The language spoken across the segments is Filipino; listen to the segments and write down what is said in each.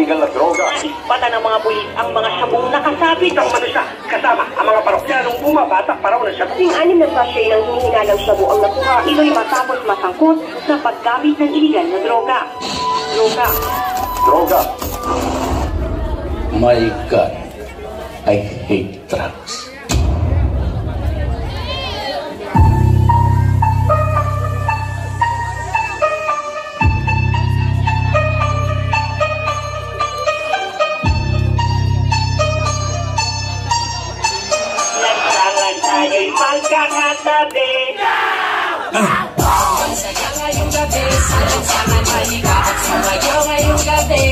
illegal na droga. Isimpata ng mga pulis ang mga sabong nakasabit ang manusya kasama ang mga parokyanong bumabatak para na siya. Kasing anim na sachet ng hinihinalang sabo ang nakuha, iloy matapos masangkot sa paggamit ng illegal na droga. Droga. Droga. My God, I hate drugs. Saya ngayong gabi, salansangan halika at sumayaw ngayong gabi.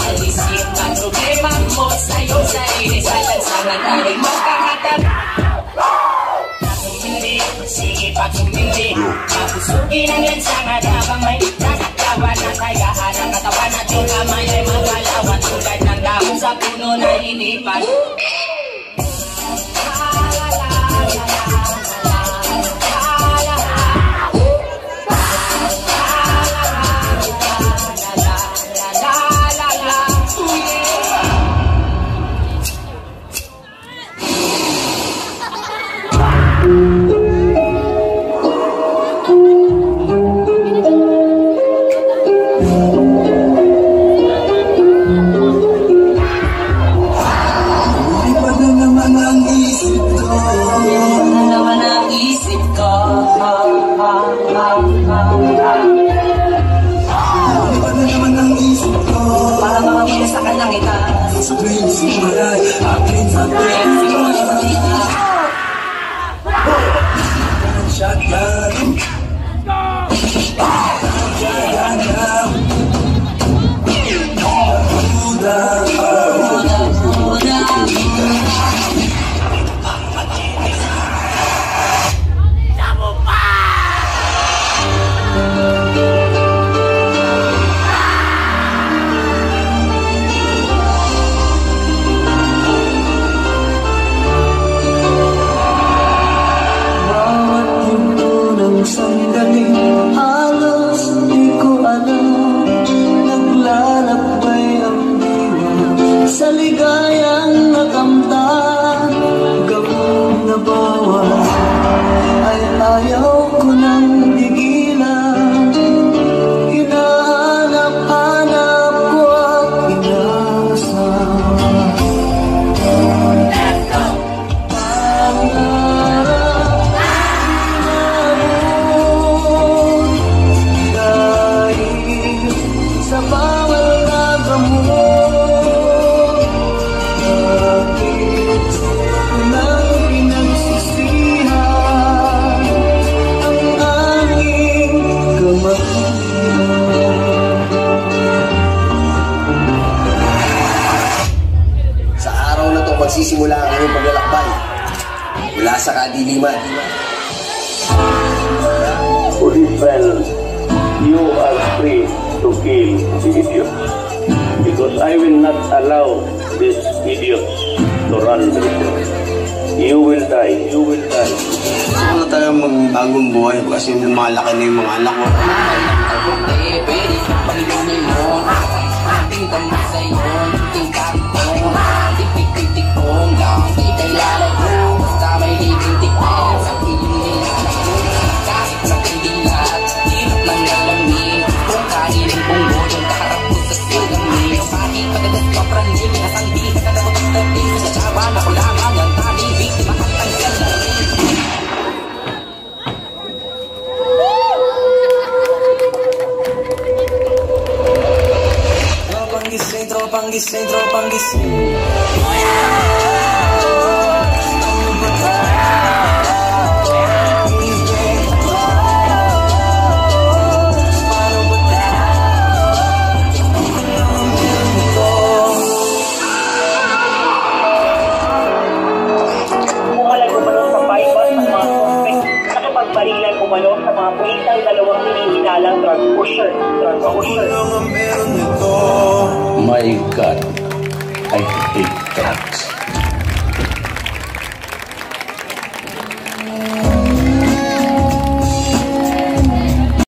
Alisin ang problema mo sa'yo sarili, salansangan tayo'y magkakatab. Hindi, sige pa tumindi Mapusugin ang lansangan habang may nakatawa na kayaan Ang katawan at yung kamay ay magalawan Tulad ng dahon sa Shotgun Sa ligayang nakamtan. Gawin na bawal magsisimula ang iyong paglalakbay mula sa kadiliman. Policeman, you are free to kill the idiot. Because I will not allow these idiots to run the show. You will die. You will die. Gusto ko na tayo magbagong buhay kasi malaki na yung mga anak ko. Tropang gising, tropang gising. Pumalag umano sa ng mga suspect sa kapagbarilan umano hinihinalang drug pusher. Drug pusher. My God, I hate drugs.